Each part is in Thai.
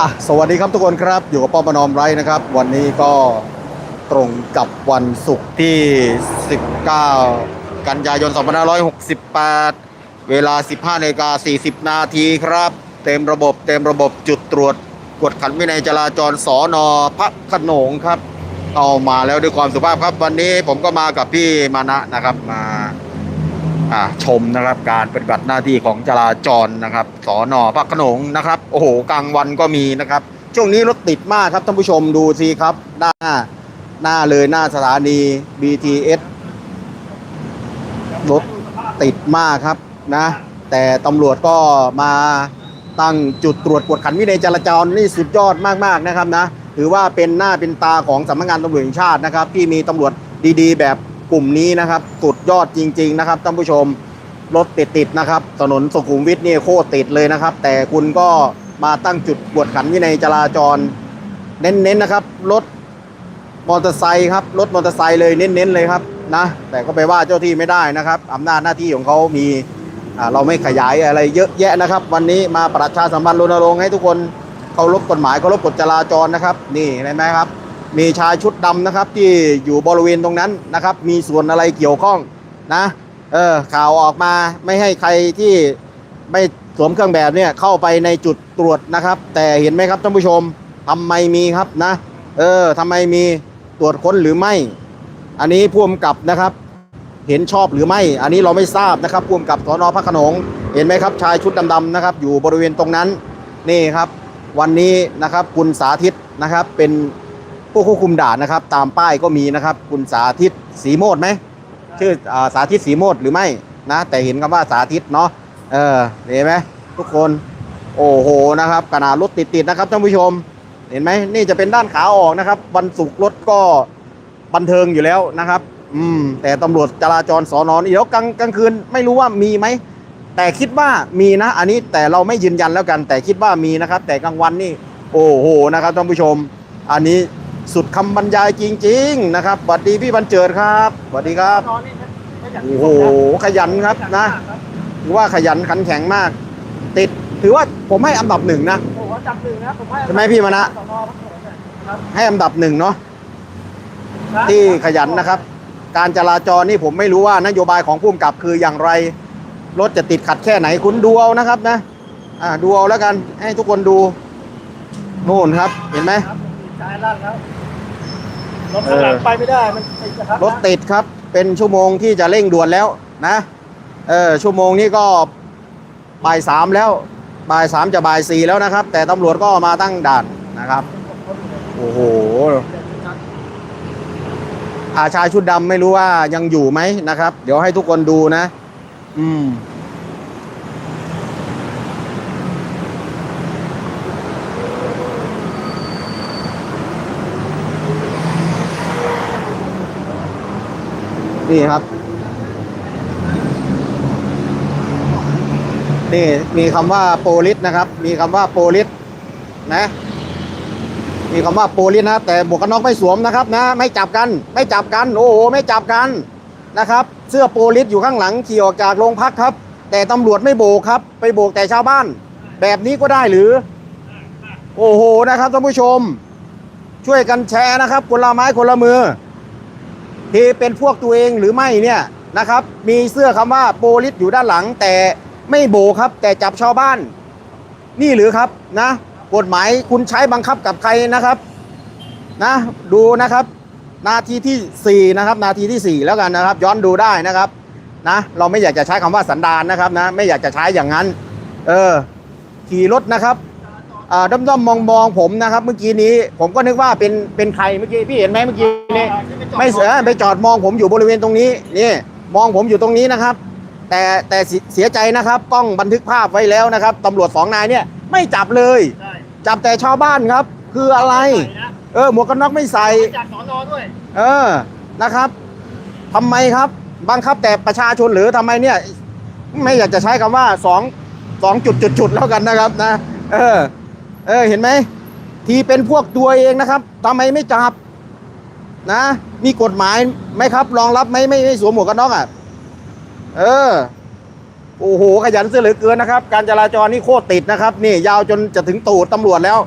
อะสวัสดีครับทุกคนครับ อยู่กับป้อมประนอมไรนะครับ วันนี้ก็ตรงกับวันศุกร์ที่ 19 กันยายน 2568 เวลา 15นาฬิกา40 นาทีครับ เต็มระบบเต็มระบบจุดตรวจกวดขันวินัยจราจรสอนอพระขนงครับ เอามาแล้วด้วยความสุภาพครับ วันนี้ผมก็มากับพี่มานะนะครับมา ชมนะครับการปฏิบัติหน้าที่ของจราจรนะครับสอนอพระขนงนะครับ โอ้โหกลางวันก็มีนะครับ ช่วงนี้รถติดมากครับท่านผู้ชมดูสิครับ หน้าหน้าเลยหน้าสถานี BTS รถติดมากครับนะ แต่ตำรวจก็มาตั้งจุดตรวจกวดขันวินัยจราจรนี่สุดยอดมากๆนะครับนะถือว่าเป็นหน้าเป็นตาของสำนักงานตำรวจแห่งชาตินะครับ ที่มีตำรวจดีๆ แบบ กลุ่มนี้นะครับ สุดยอดจริง ๆ นะครับท่านผู้ชมรถติดๆนะครับ ถนนสุขุมวิทนี่โคตรติดเลยนะครับ แต่คุณก็มาตั้งจุดกวดขันวินัยจราจร เน้นๆนะครับรถมอเตอร์ไซค์ครับรถมอเตอร์ไซค์เลยเน้นๆเลยครับนะ แต่ก็ไปว่าเจ้าที่ไม่ได้นะครับอำนาจหน้าที่ของเขามีเราไม่ขยายอะไรเยอะแยะนะครับ วันนี้มาประชาสัมพันธ์รณรงค์ให้ทุกคนเคารพกฎหมายเคารพกฎจราจรนะครับ นี่เห็นไหมครับ มีชายชุดดำนะครับ ที่อยู่บริเวณตรงนั้นนะครับ มีส่วนอะไรเกี่ยวข้องนะเออข่าวออกมาไม่ให้ใครที่ไม่สวมเครื่องแบบเนี่ยเข้าไปในจุดตรวจนะครับ แต่เห็นไหมครับท่านผู้ชมทำไมมีครับนะ เออทำไมมีตรวจค้นหรือไม่ อันนี้พ่วงกับนะครับ เห็นชอบหรือไม่ อันนี้เราไม่ทราบนะครับพ่วงกับสอนอพระโขนงเห็นไหมครับชายชุดดำๆนะครับ อยู่บริเวณตรงนั้นนี่ครับ วันนี้นะครับคุณสาธิตนะครับเป็น ผู้ควบคุมด่านนะครับ ตามป้ายก็มีนะครับ คุณสาธิตสีโมดไหมชื่ออาสาธิตสีโมดหรือไม่นะ แต่เห็นคำว่าสาธิตเนาะเออเห็นไหมทุกคนโอ้โหนะครับขนาดรถติดๆนะครับท่านผู้ชม เห็นไหมนี่จะเป็นด้านขาออกนะครับ วันศุกร์รถก็บันเทิงอยู่แล้วนะครับ อืม แต่ตำรวจจราจรสอนอนเดี๋ยวกลางกลางคืนไม่รู้ว่ามีไหมแต่คิดว่ามีนะ อันนี้แต่เราไม่ยืนยันแล้วกัน แต่คิดว่ามีนะครับ แต่กลางวันนี่ โอ้โหนะครับท่านผู้ชม อันนี้ สุดคำบรรยายจริง ๆ นะครับสวัสดีพี่บรรเจิดครับสวัสดีครับนอนนี่นะไม่อยากโอ้โหขยันครับนะถือว่าขยันขันแข็งมาก ติดถือว่าผมให้อันดับหนึ่งนะโอ้โหจับหนึ่งนะผมให้ใช่ไหมพี่มานะสอนอพระโขนงเนี่ยครับให้อันดับหนึ่งเนาะที่ขยันนะครับ การจราจรนี่ผมไม่รู้ว่านโยบายของผู้กำกับคืออย่างไร รถจะติดขัดแค่ไหนคุณดูเอานะครับนะอ่าดูเอาแล้วกันให้ทุกคนดูนู่นครับ เห็นไหมค รถข้างหลังไปไม่ได้มันติดนะครับรถติดครับ เป็นชั่วโมงที่จะเร่งด่วนแล้วนะเออชั่วโมงนี้ก็บ่ายสามแล้วบ่ายสามจะบ่ายสี่แล้วนะครับ แต่ตำรวจก็มาตั้งด่านนะครับ โอ้โหอาชายชุดดำไม่รู้ว่ายังอยู่ไหมนะครับ เดี๋ยวให้ทุกคนดูนะ อืม นี่ครับ นี่มีคำว่าโปลิสนะครับ มีคำว่าโปลิสนะ มีคำว่าโปลิสนะ แต่หมวกกันน็อกไม่สวมนะครับนะ ไม่จับกัน ไม่จับกัน โอ้โห ไม่จับกันนะครับ เสื้อโปลิสอยู่ข้างหลังขี่ออกจากโรงพักครับ แต่ตำรวจไม่โบกครับ ไปโบกแต่ชาวบ้าน แบบนี้ก็ได้หรือ โอ้โหนะครับท่านผู้ชม ช่วยกันแชร์นะครับคนละไม้คนละมือ เป็นพวกตัวเองหรือไม่เนี่ยนะครับ มีเสื้อคำว่าโปลิสอยู่ด้านหลัง แต่ไม่โบกครับ แต่จับชาวบ้าน นี่หรือครับนะกฎหมายคุณใช้บังคับกับใครนะครับนะดูนะครับ นาทีที่ 4 นะครับ นาทีที่ 4 แล้วกันนะครับ ย้อนดูได้นะครับนะเราไม่อยากจะใช้คำว่าสันดานนะครับนะไม่อยากจะใช้อย่างนั้น เออขี่รถนะครับ อ่าด้อมๆมองๆผมนะครับ เมื่อกี้นี้ผมก็นึกว่าเป็นเป็นใครเมื่อกี้พี่เห็นไหมเมื่อกี้นี้ไม่เสียไปจอดมองผมอยู่บริเวณตรงนี้นี่มองผมอยู่ตรงนี้นะครับ แต่แต่เสียเสียใจนะครับกล้องบันทึกภาพไว้แล้วนะครับตำรวจสองนายเนี่ยไม่จับเลยใช่จับแต่ชาวบ้านครับ คืออะไรใส่นะเออหมวกกันน็อกไม่ใส่จากสอนอด้วยเออนะครับทำไมครับบังคับแต่ประชาชนหรือทำไมเนี่ย ไม่อยากจะใช้คำว่าสองสองจุดจุดจุดแล้วกันนะครับนะ เออ เออเห็นไหม ทีเป็นพวกตัวเองนะครับทำไมไม่จับนะ มีกฎหมายไหมครับรองรับไหมไม่ไม่สวมหมวกกันน็อกอะเออโอ้โหขยันเสือเหลือเกินนะครับ การจราจรนี่โคตรติดนะครับ นี่ยาวจนจะถึงตูดตำรวจแล้ว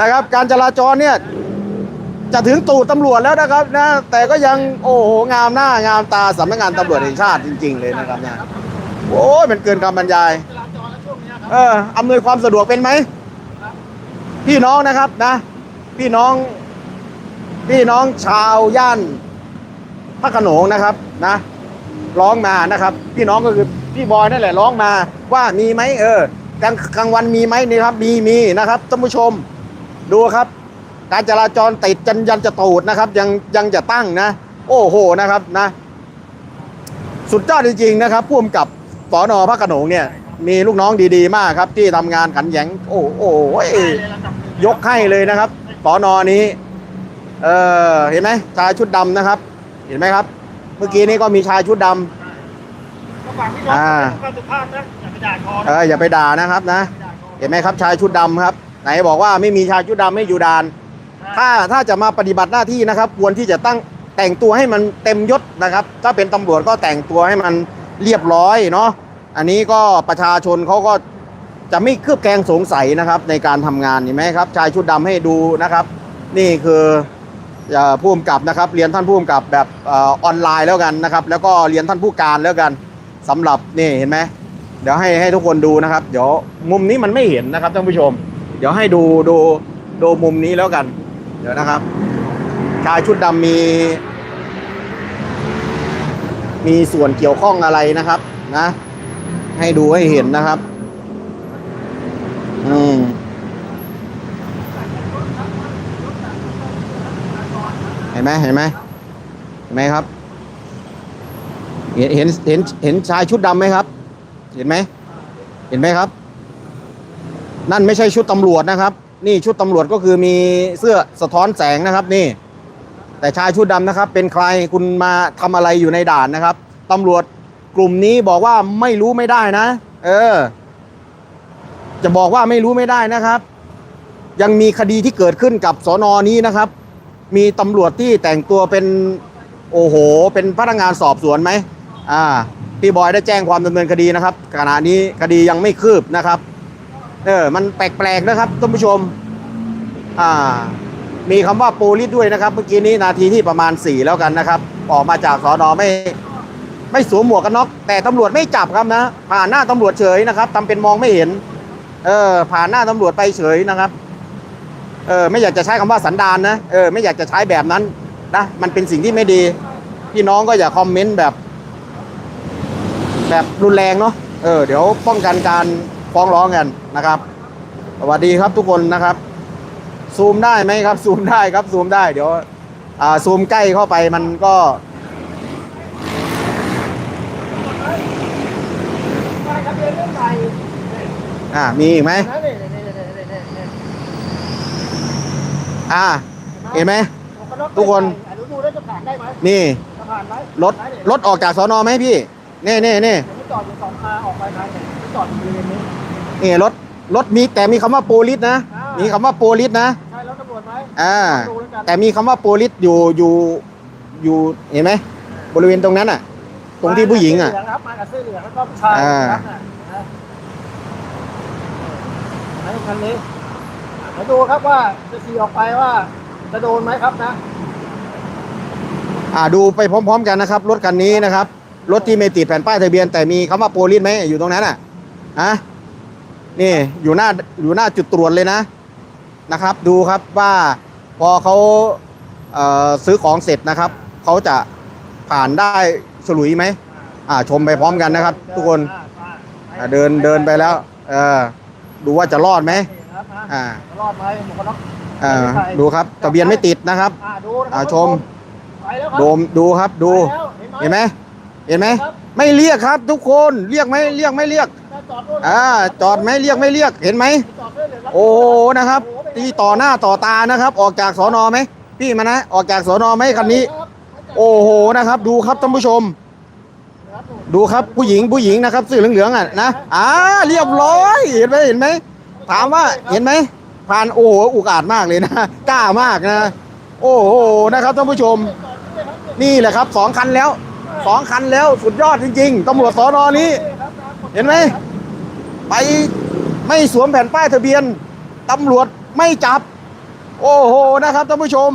นะครับ การจราจรเนี่ยจะถึงตู่ตำรวจแล้วนะครับนะแต่ก็ยังโอ้โหงามหน้างามตาสำนักงานตำรวจแห่งชาติจริง ๆ เลยนะครับนะโอ้ยมันเกินคำบรรยาย เอออำนวยความสะดวกเป็นไหมพี่น้องนะครับนะ พี่น้อง พี่น้องชาวย่านพระโขนงนะครับนะร้องมานะครับ พี่น้องก็คือพี่บอยนั่นแหละร้องมาว่ามีไหมเออกลางกลางวันมีไหมนี่ครับมีมีนะครับท่านผู้ชมดูครับ การจราจรติดจันยันจะตูดนะครับ ยังยังจะตั้งนะ โอ้โหนะครับนะ สุดยอดจริงๆนะครับพ่วมกับสอนอพระโขนงเนี่ย มีลูกน้องดีๆ มากครับ ที่ทำงานขันแข็งโอ้โหได้เลยลำดับหนึ่งยกให้เลยนะครับสอนอนี้ เออเห็นไหมชายชุดดำนะครับ เห็นไหมครับ เมื่อกี้นี้ก็มีชายชุดดำ ก็ฝากพี่น้องอ่าความสุภาพนะอย่าไปด่าคอเอออย่าไปด่านะครับนะ ด่าคอเห็นไหมครับชายชุดดำครับ ไหนบอกว่าไม่มีชายชุดดำไม่อยู่ด่าน ถ้าถ้าจะมาปฏิบัติหน้าที่นะครับ ควรที่จะตั้งแต่งตัวให้มันเต็มยศนะครับ ถ้าเป็นตำรวจก็แต่งตัวให้มันเรียบร้อยเนาะ อันนี้ก็ประชาชนเขาก็จะไม่เครือบแคลงสงสัยนะครับในการทำงานเห็นไหมครับชายชุดดำให้ดูนะครับ นี่คือผู้กำกับนะครับ เรียนท่านผู้กำกับแบบออออนไลน์แล้วกันนะครับ แล้วก็เรียนท่านผู้การแล้วกันสำหรับนี่เห็นไหมเดี๋ยวให้ให้ทุกคนดูนะครับ เดี๋ยวมุมนี้มันไม่เห็นนะครับท่านผู้ชม เดี๋ยวให้ดูดูดูมุมนี้แล้วกัน เดี๋ยวนะครับ ชายชุดดำมี มีส่วนเกี่ยวข้องอะไรนะครับนะ ให้ดูให้เห็นนะครับ อืมเห็นไหมเห็นไหมเห็นไหมครับ เห็นเห็นเห็นเห็นชายชุดดำไหมครับ เห็นไหมเห็นไหมครับ นั่นไม่ใช่ชุดตำรวจนะครับ นี่ชุดตำรวจก็คือมีเสื้อสะท้อนแสงนะครับนี่ แต่ชายชุดดำนะครับ เป็นใครคุณมาทำอะไรอยู่ในด่านนะครับตำรวจ กลุ่มนี้บอกว่าไม่รู้ไม่ได้นะ เออ จะบอกว่าไม่รู้ไม่ได้นะครับ ยังมีคดีที่เกิดขึ้นกับสอนอนี้นะครับ มีตำรวจที่แต่งตัวเป็นโอ้โห เป็นพนักงานสอบสวนไหมอ่าพี่บอยได้แจ้งความดำเนินคดีนะครับขณะนี้คดียังไม่คืบนะครับ เออ มันแปลกๆนะครับท่านผู้ชม อ่า มีคำว่าโปลิสด้วยนะครับ เมื่อกี้นี้นาทีที่ประมาณ4แล้วกันนะครับ ออกมาจากสอนอไม่ ไม่สวมหมวกกันน็อกแต่ตำรวจไม่จับครับนะ ผ่านหน้าตำรวจเฉยนะครับทำเป็นมองไม่เห็น เออ ผ่านหน้าตำรวจไปเฉยนะครับ เออ ไม่อยากจะใช้คำว่าสันดานนะ เออ ไม่อยากจะใช้แบบนั้นนะ มันเป็นสิ่งที่ไม่ดี พี่น้องก็อย่าคอมเมนต์แบบ แบบรุนแรงเนาะ เออ เดี๋ยวป้องกันการฟ้องร้องกันนะครับ สวัสดีครับทุกคนนะครับ ซูมได้ไหมครับ ซูมได้ครับ ซูมได้ เดี๋ยว อ่า ซูมใกล้เข้าไปมันก็ ใช่ครับเรียนเรื่องใหม่ อ่ามีอีกไหมนะนี่นี่นี่นี่นี่นี่อ่าเห็นไหมทุกคนอะดูดูแล้วจะผ่านได้ไหมนี่จะผ่านไหมรถรถออกจากสอนอไหมพี่นี่นี่นี่เดี๋ยวไม่จอดอยู่สองคาออกไปทางไหนไม่จอดอยู่บริเวณนี้นี่รถรถมีแต่มีคำว่าโปลิสนะอ่ามีมีคำว่าโปลิสนะใช่แล้วตำรวจไหมอ่าดูแล้วกันแต่มีคำว่าโปลิสอยู่อยู่อยู่เห็นไหมบริเวณตรงนั้นอะ ตรงที่ผู้หญิงอะมากับเสื้เหลืองครับมากับเสื้อเหลืองแล้วก็ผู้ชาย นะครันะนะไหนคันนี้เดี๋ยวดูครับว่าจะขี่ออกไปว่าจะโดนไหมครับนะ อ่าดูไปพร้อมๆกันนะครับ รถคันนี้นะครับ รถที่ไม่ติดแผ่นป้ายทะเบียนแต่มีคำว่าโปลิสไหมอยู่ตรงนั้นอะอะนี่อยู่หน้าอยู่หน้าจุดตรวจเลยนะนะครับ ดูครับว่าพอเขาเออซื้อของเสร็จนะครับเขาจะผ่านได้สลุยไหมอ่าชมไปพร้อมกันนะครับ ทุกคนอ่าเดินเดินไปแล้ว เออ ดูว่าจะรอดไหมนี่นะครับนะอ่าจะรอดไหมหมวกกันน็อกอ่าดูครับทะเบียนไม่ติดนะครับอ่าดูนะครัอ่าชมไปแล้วครับโดมดูครับดู ไปแล้วเห็นไหมเห็นไหมครับไม่เรียกครับ ทุกคนเรียกไหมเรียกไม่เรียกถ้าจอดนู่นอ่าจอดไหมเรียกไม่เรียกเห็นไหมจอดด้วยเลยครับโอ้โหนะครับตีต่อหน้าต่อตานะครับ ออกจากสอนอไหมพี่มานะออกจากสอนอไหมคันนี้ โอ้โหนะครับ ดูครับท่านผู้ชม ดูครับผู้หญิงผู้หญิงนะครับเสื้อเหลืองๆอะนะอ่าเรียบร้อยเห็นไหมเห็นไหมถามว่าเห็นไหมผ่านโอ้โหอุกอาจมากเลยนะกล้ามากนะ โอ้โหนะครับท่านผู้ชม นี่แหละครับสองคันแล้วสองคันแล้วสุดยอดจริงๆตำรวจสอนอนี้ เห็นไหมไปไม่สวมแผ่นป้ายทะเบียนตำรวจไม่จับ โอ้โหนะครับท่านผู้ชม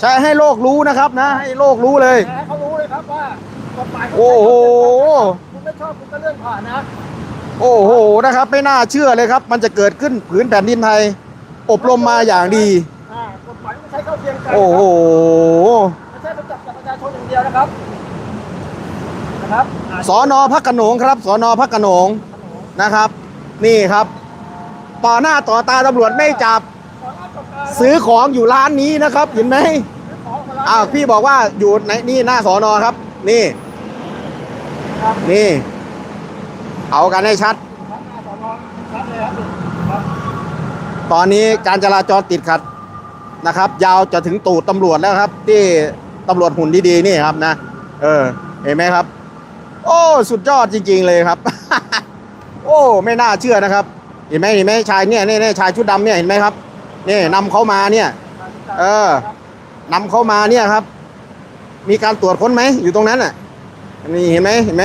แชร์ให้โลกรู้นะครับนะ ให้โลกรู้เลยแชร์ให้เขารู้เลยครับว่า กฎหมายเขาโอ้โห คุณไม่ชอบคุณก็เลื่อนผ่านนะ โอ้โหนะครับ ไม่น่าเชื่อเลยครับ มันจะเกิดขึ้นผืนแผ่นดินไทย อบรมมาอย่างดี อ่ากฎหมายไม่ใช่เข้าเทียมกันโอ้โห ไม่ใช่ประจับกับประชาชนอย่างเดียวนะครับ นะครับอ่าสอนอพักขนงครับ สอนอพักขนงนะครับ นี่ครับ ต่อหน้าต่อตาตำรวจไม่จับ ขอรับจบการซื้อของอยู่ร้านนี้นะครับ เห็นไหม ซื้อของมาแล้วอ้าวพี่บอกว่าอยู่ไหนนี่หน้าสอนอครับ นี่ นี่ เอากันให้ชัด ตอนนี้การจราจรติดขัดนะครับ ยาวจะถึงตูดตำรวจแล้วครับ ที่ตำรวจหุ่นดีๆนี่ครับนะ เออ เห็นไหมครับ โอ้ สุดยอดจริง ๆเลยครับ โอ้ ไม่น่าเชื่อนะครับ เห็นไหมเห็นไหมชายเนี่ยเนี่ยเนี่ยชายชุดดำเนี่ยเห็นไหมครับ นี่นำเขามาเนี่ย เออนำเขามาเนี่ยครับ มีการตรวจค้นไหมอยู่ตรงนั้นอะนี่เห็นไหมเห็นไหม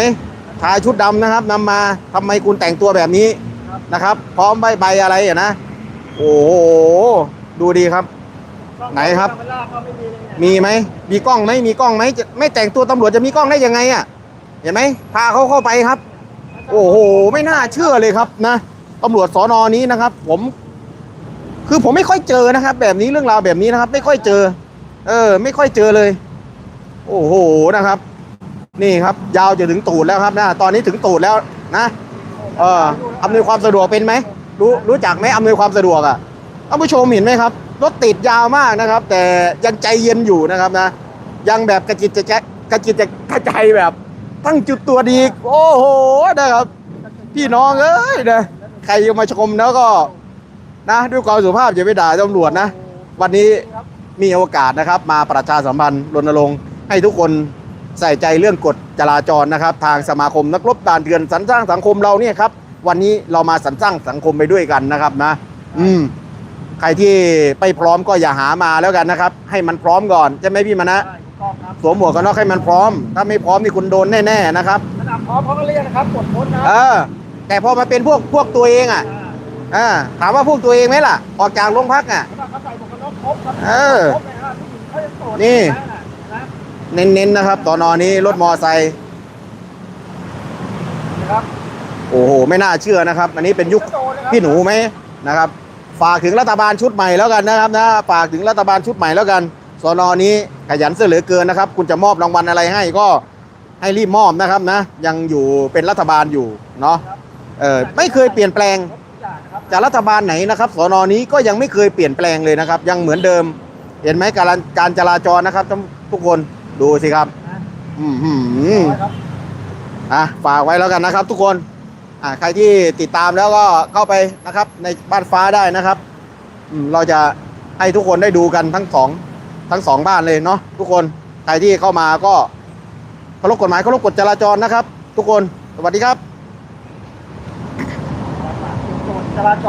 ชายชุดดำนะครับนำมาทำไมคุณแต่งตัวแบบนี้นะครับ พร้อมใบใบอะไรอะนะโอ้โหดูดีครับ ไหนครับเวลาก็ไม่มีเลยเนี่ยมีไหมมีกล้องไหมมีกล้องไหมจะไม่แต่งตัวตำรวจจะมีกล้องได้ยังไงอะเห็นไหมพาเขาเข้าไปครับ โอ้โห ไม่น่าเชื่อเลยครับนะตำรวจสอนอนี้นะครับ ผม คือผมไม่ค่อยเจอนะครับ แบบนี้เรื่องราวแบบนี้นะครับ ไม่ค่อยเจอ เออ ไม่ค่อยเจอเลย โอ้โหนะครับ นี่ครับ ยาวจะถึงตูดแล้วครับนะตอนนี้ถึงตูดแล้วนะเอออำนวยความสะดวกเป็นไหมรู้รู้จักไหมอำนวยความสะดวกอะท่านผู้ชมเห็นไหมครับรถติดยาวมากนะครับ แต่ยังใจเย็นอยู่นะครับนะ ยังแบบกระจิตจะแจะกระจิตจะกระใจแบบตั้งจุดตัวดี โอ้โหนะครับ พี่น้องเอ้ยนะใครมาชมแล้วก็นะด้วยความสุภาพอย่าไปด่าตำรวจนะ วันนี้มีโอกาสนะครับ มาประชาสัมพันธ์รณรงค์ ให้ทุกคนใส่ใจเรื่องกฎจราจรนะครับ ทางสมาคมนักรบด่านเถื่อนสรรสร้างสังคมเราเนี่ยครับ วันนี้เรามาสรรสร้างสังคมไปด้วยกันนะครับนะ อืม ใครที่ไม่พร้อมก็อย่าหามาแล้วกันนะครับ ให้มันพร้อมก่อนใช่ไหมพี่มานะใช่ถูกต้องครับสวมหมวกกันน็อกให้มันพร้อม ถ้าไม่พร้อมนี่คุณโดนแน่ๆนะครับระดับพร้อมเขาก็เรียกนะครับกดพ้นนะเออ แต่พอมาเป็นพวกพวกตัวเองอะอ่าอ่าถามว่าพวกตัวเองไหมล่ะ ออกจากโรงพักอะระดับเขาใส่หมวกกันน็อกครบครับเออครบ เลยครับผู้หญิงเขายังโสดนี่อยู่ะนะเน้นๆนะครับตอนอนี้รถมอไซค์นะครับโอ้โห ไม่น่าเชื่อนะครับ อันนี้เป็นยุคกระโดดะครับพี่หนูไหมนะครับ ฝากถึงรัฐบาลชุดใหม่แล้วกันนะครับนะฝากถึงรัฐบาลชุดใหม่แล้วกันสอนอนี้ขยันเสือเหลือเกินนะครับ คุณจะมอบรางวัลอะไรให้ก็ให้รีบมอบนะครับนะ ยังอยู่เป็นรัฐบาลอยู่เนาะเออไม่เคยเปลี่ยนแปลงครบทุกอย่างนะครับจากรัฐบาลไหนนะครับสอนอนี้ก็ยังไม่เคยเปลี่ยนแปลงเลยนะครับ ยังเหมือนเดิม เห็นไหมการการจราจรนะครับทุกคน ดูสิครับ อืมหืมอะฝากไว้แล้วกันนะครับ ทุกคน อะใครที่ติดตามแล้วก็เข้าไปนะครับ ในบ้านฟ้าได้นะครับอืมเราจะให้ทุกคนได้ดูกันทั้งสองทั้งสองบ้านเลยเนาะทุกคนใครที่เข้ามาก็เคารพกฎหมายเคารพกฎจราจรนะครับ ทุกคนสวัสดีครับ จราจร